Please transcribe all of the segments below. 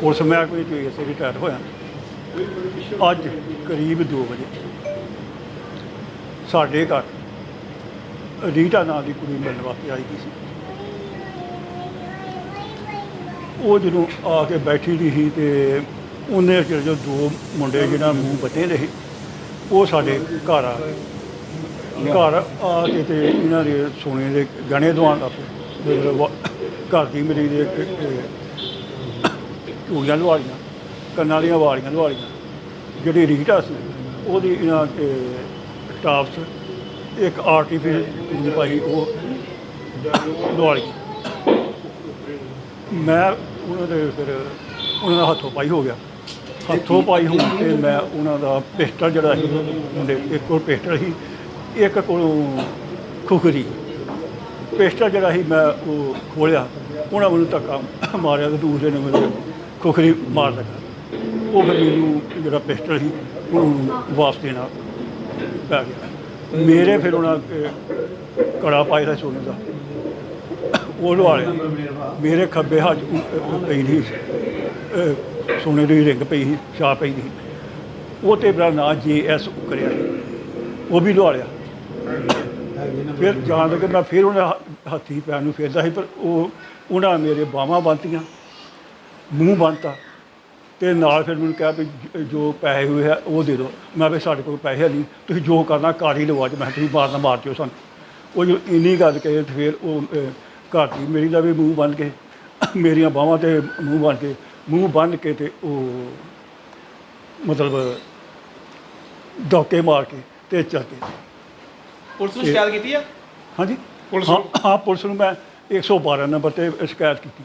Police ਮਹਿਕਮੇ ਚੋਂ ਇਸੇ ਰਿਟਾਇਰ ਹੋਇਆ। ਅੱਜ ਕਰੀਬ 2 ਵਜੇ ਸਾਡੇ ਘਰ ਰੀਟਾ ਨਾਂ ਦੀ ਕੁੜੀ ਮਿਲਣ ਵਾਸਤੇ ਆਈ ਸੀ। ਉਹ ਜਦੋਂ ਆ ਕੇ ਬੈਠੀ ਦੀ ਸੀ ਤੇ ਉਹਨੇ ਚਿਰ ਜੋ ਦੋ ਮੁੰਡੇ ਜਿਹਨਾਂ ਮੂੰਹ ਬੱਤੇ ਦੇ ਸੀ ਉਹ ਸਾਡੇ ਘਰ ਆ ਘਰ ਆ ਕੇ ਤੇ ਇਹਨਾਂ ਦੇ ਸੋਨੇ ਦੇ ਗਹਿਣੇ ਦਵਾਉਣ ਲੱਗ ਪਏ। ਘਰ ਦੀ ਮੇਰੀ ਦੇ ਚੂੜੀਆਂ ਲਵਾਲੀਆਂ ਕੰਨਾਂ ਵਾਲੀਆਂ ਵਾਲੀਆਂ ਲਵਾਲੀਆਂ ਜਿਹੜੀ ਰੀਟਾ ਸੀ ਉਹਦੀ ਇਹਨਾਂ 'ਤੇ ਸਟਾਫ ਇੱਕ ਆਰਟੀਫੀਸ਼ਲ ਚੂੜੀ ਪਾਈ ਉਹ ਲਵਾਲੀ ਮੈਂ ਉਹਨਾਂ ਦੇ ਫਿਰ ਉਹਨਾਂ ਦਾ ਹੱਥੋਂ ਪਾਈ ਹੋ ਗਿਆ। ਹੱਥੋਂ ਪਾਈ ਹੋਣ ਤੇ ਮੈਂ ਉਹਨਾਂ ਦਾ ਪਿਸਟਲ ਜਿਹੜਾ ਸੀ, ਮੁੰਡੇ ਇੱਕ ਕੋਲ ਪਿਸਟਲ ਸੀ, ਇੱਕ ਕੋਲੋਂ ਖੁਖਰੀ। ਪਿਸਟਲ ਜਿਹੜਾ ਸੀ ਮੈਂ ਉਹ ਖੋਲਿਆ, ਉਹਨਾਂ ਮੈਨੂੰ ਧੱਕਾ ਮਾਰਿਆ ਤੇ ਦੂਸਰੇ ਨੇ ਮੇਰੇ ਖੁਖਰੀ ਮਾਰ ਦਿੱਤਾ ਉਹ ਫਿਰ ਮੈਨੂੰ ਜਿਹੜਾ ਪਿਸਟਲ ਸੀ, ਉਹਨੂੰ ਵਾਪਸ ਦੇਣਾ ਪੈ ਗਿਆ। ਮੇਰੇ ਫਿਰ ਉਹਨਾਂ ਕੜਾ ਪਾਇਆ ਦਾ ਸੋਨੇ ਦਾ। ਉਹ ਲਵਾ ਲਿਆ। ਮੇਰੇ ਖੱਬੇ ਹੱਥ ਪਈ ਨਹੀਂ। ਸੋਨੇ ਦੀ ਰਿੰਗ ਪਈ ਸੀ, ਛਾਪ ਪਈ ਸੀ। ਉਹ ਤੇ ਮੇਰਾ ਨਾਂ ਜੇ ਐਸ ਕਰਿਆ ਉਹ ਵੀ ਲਵਾ ਲਿਆ। ਫਿਰ ਜਾਣ ਲੱਗੇ ਮੈਂ ਫਿਰ ਉਹਨਾਂ ਹ- ਹੱਥੀ ਪੈਰ ਨੂੰ ਫੇਰਦਾ ਸੀ, ਪਰ ਉਹ, ਉਹਨਾਂ ਮੇਰੇ ਬਾਹਾਂ ਬੰਨ੍ਹਤੀਆਂ ਮੂੰਹ ਬੰਨਤਾ। ਤੇ ਨਾਲ ਫਿਰ ਮੈਨੂੰ ਕਿਹਾ ਵੀ ਜ- ਜੋ ਪੈਸੇ ਹੋਏ ਆ ਉਹ ਦੇ ਦਿਓ। ਮੈਂ ਵੀ ਸਾਡੇ ਕੋਲ ਪੈਸੇ ਨਹੀਂ ਤੁਸੀਂ ਜੋ ਕਰਨਾ ਕਰ ਹੀ ਲਓ ਅੱਜ ਮੈਂ ਕਿਹਾ ਤੁਸੀਂ ਮਾਰਨਾ ਮਾਰ ਦਿਓ ਸਾਨੂੰ। ਉਹ ਜੋ ਇੰਨੀ ਗੱਲ ਕਹੇ ਤੇ ਫਿਰ ਉਹ ਅਹ, ਘਰ ਦੀ ਮੇਰੀ ਦਾ ਵੀ ਮੂੰਹ ਬੰਨ ਕੇ ਮੇਰੀਆਂ ਬਾਹਾਂ ਤੇ ਮੂੰਹ ਬੰਨ ਕੇ ਮੂੰਹ ਬੰਨ ਕੇ ਤੇ ਉਹ ਮਤਲਬ ਡੋਕੇ ਮਾਰ ਕੇ ਤੇ ਚੱਲ ਗਏ ਪੁਲਿਸ ਨੂੰ ਸ਼ਿਕਾਇਤ ਕੀਤੀ ਆ? ਹਾਂਜੀ। ਪੁਲਿਸ ਹਾਂ ਨੂੰ? ਹਾਂ ਪੁਲਿਸ ਨੂੰ ਮੈਂ 112 ਨੰਬਰ ਤੇ ਸ਼ਿਕਾਇਤ ਕੀਤੀ।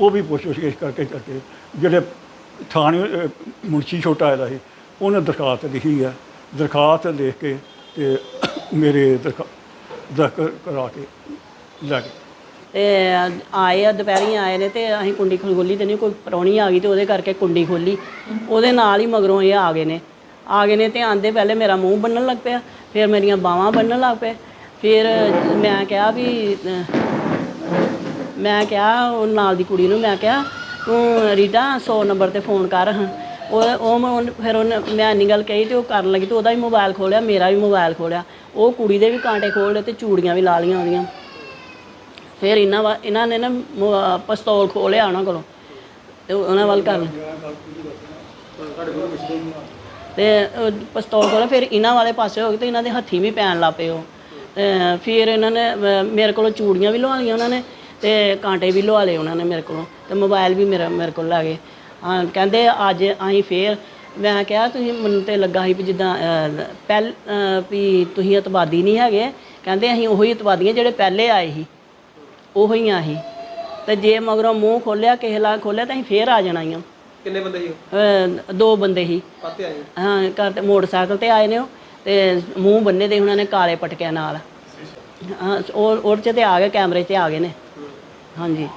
ਉਹ ਵੀ ਪੁੱਛ ਗਿੱਛ ਕਰਕੇ ਕਰਕੇ ਜਿਹੜੇ ਥਾਣੇ ਮੁਨਸ਼ੀ ਛੋਟਾ ਆਇਆ ਸੀ, ਉਹਨੇ ਦਰਖਾਸਤ ਲਿਖੀ ਆ। ਦਰਖਾਸਤ ਲਿਖ ਕੇ ਤੇ ਮੇਰੇ ਦਰਖਾ ਦਰਖ ਕਰਾ ਕੇ ਲੈ ਗਏ। ਤੇ ਆਏ ਆ, ਦੁਪਹਿਰੀ ਆਏ ਨੇ ਤੇ ਅਸੀਂ ਕੁੰਡੀ ਖੋਲੀ ਤੇ ਨਹੀਂ, ਕੋਈ ਪ੍ਰਾਹੁਣੀ ਆ ਗਈ ਤੇ ਉਹਦੇ ਕਰਕੇ ਕੁੰਡੀ ਖੋਲੀ। ਉਹਦੇ ਨਾਲ ਹੀ ਮਗਰੋਂ ਇਹ ਆ ਗਏ ਨੇ। ਆ ਗਏ ਨੇ ਤੇ ਆਂਦੇ ਪਹਿਲੇ ਮੇਰਾ ਮੂੰਹ ਬੰਨਣ ਲੱਗ ਪਿਆ, ਫਿਰ ਮੇਰੀਆਂ ਬਾਹਾਂ ਬੰਨਣ ਲੱਗ ਪਏ। ਫਿਰ ਮੈਂ ਕਿਹਾ ਵੀ ਮੈਂ ਕਿਹਾ, ਉਹ ਨਾਲ ਦੀ ਕੁੜੀ ਨੂੰ ਮੈਂ ਕਿਹਾ, ਤੂੰ ਰੀਟਾ 100 ਨੰਬਰ ਤੇ ਫੋਨ ਕਰ, ਹਾਂ। ਉਹ ਉਹ ਫਿਰ ਉਹਨੇ, ਮੈਂ ਇੰਨੀ ਗੱਲ ਕਹੀ ਤੇ ਉਹ ਕਰਨ ਲੱਗੀ ਤੇ ਉਹਦਾ ਵੀ ਮੋਬਾਈਲ ਖੋਲਿਆ, ਮੇਰਾ ਵੀ ਮੋਬਾਈਲ ਖੋਲਿਆ। ਉਹ ਕੁੜੀ ਦੇ ਵੀ ਕਾਂਟੇ ਖੋਲ ਲਏ ਤੇ ਚੂੜੀਆਂ ਵੀ ਲਾ ਲਈਆਂ ਉਹਦੀਆਂ। ਫਿਰ ਇਹਨਾਂ ਵਾ, ਇਹਨਾਂ ਨੇ ਨਾ ਮੋ- ਪਿਸਤੌਲ ਖੋਲਿਆ ਉਹਨਾਂ ਕੋਲੋਂ। ਤੇ ਉਹਨਾਂ ਵੱਲ ਕਰ ਤੇ ਉਹ ਪਿਸਤੌਲ ਕੋਲ ਫਿਰ ਇਹਨਾਂ ਵਾਲੇ ਪਾਸੇ ਹੋ ਗਏ ਤੇ ਇਹਨਾਂ ਦੇ ਹੱਥੀ ਵੀ ਪੈਣ ਲੱਗ ਪਏ ਉਹ। ਫਿਰ ਇਹਨਾਂ ਨੇ ਮੇਰੇ ਕੋਲੋਂ ਚੂੜੀਆਂ ਵੀ ਲਵਾ ਲਈਆਂ ਉਹਨਾਂ ਨੇ। ਤੇ ਕਾਂਟੇ ਵੀ ਲਵਾ ਲਏ ਉਹਨਾਂ ਨੇ ਮੇਰੇ ਕੋਲੋਂ ਤੇ ਮੋਬਾਈਲ ਵੀ ਮੇਰਾ ਮੇਰੇ ਕੋਲ ਲੈ ਗਏ। ਹਾਂ ਕਹਿੰਦੇ ਅੱਜ ਅਸੀਂ ਫੇਰ ਮੈਂ ਕਿਹਾ ਤੁਸੀਂ ਮੈਨੂੰ ਤੇ ਲੱਗਾ ਸੀ ਵੀ ਜਿੱਦਾਂ ਅਹ, ਪਹਿਲ ਅਹ, ਵੀ ਤੁਸੀਂ ਇਤਵਾਦੀ ਨਹੀਂ ਹੈਗੇ। ਕਹਿੰਦੇ ਅਸੀਂ ਉਹੀ ਇਤਵਾਦੀਆਂ ਜਿਹੜੇ ਪਹਿਲੇ ਆਏ ਸੀ ਉਹੋ ਹੀ ਆ ਅਸੀਂ। ਤੇ ਜੇ ਮਗਰੋਂ ਮੂੰਹ ਖੋਲਿਆ ਕਿਸੇ ਲਾ ਖੋਲਿਆ ਤਾਂ ਅਸੀਂ ਫੇਰ ਆ ਜਾਣਾ ਹੀ ਆ। ਕਿੰਨੇ ਬੰਦੇ ਸੀ ਅਹ ਦੋ ਬੰਦੇ ਸੀ। ਕਾਤੇ ਆਏ? ਹਾਂ ਘਰ ਤੇ ਮੋਟਰਸਾਈਕਲ ਤੇ ਆਏ ਨੇ ਉਹ ਤੇ ਮੂੰਹ ਬੰਨੇ ਦੇ ਉਹਨਾਂ ਨੇ ਕਾਲੇ ਪਟਕਿਆਂ ਨਾਲ। ਹਾਂ ਉਹ ਉਹ 'ਚ ਤੇ ਆ ਗਏ ਕੈਮਰੇ 'ਚ ਆ ਗਏ ਨੇ। ਹਾਂਜੀ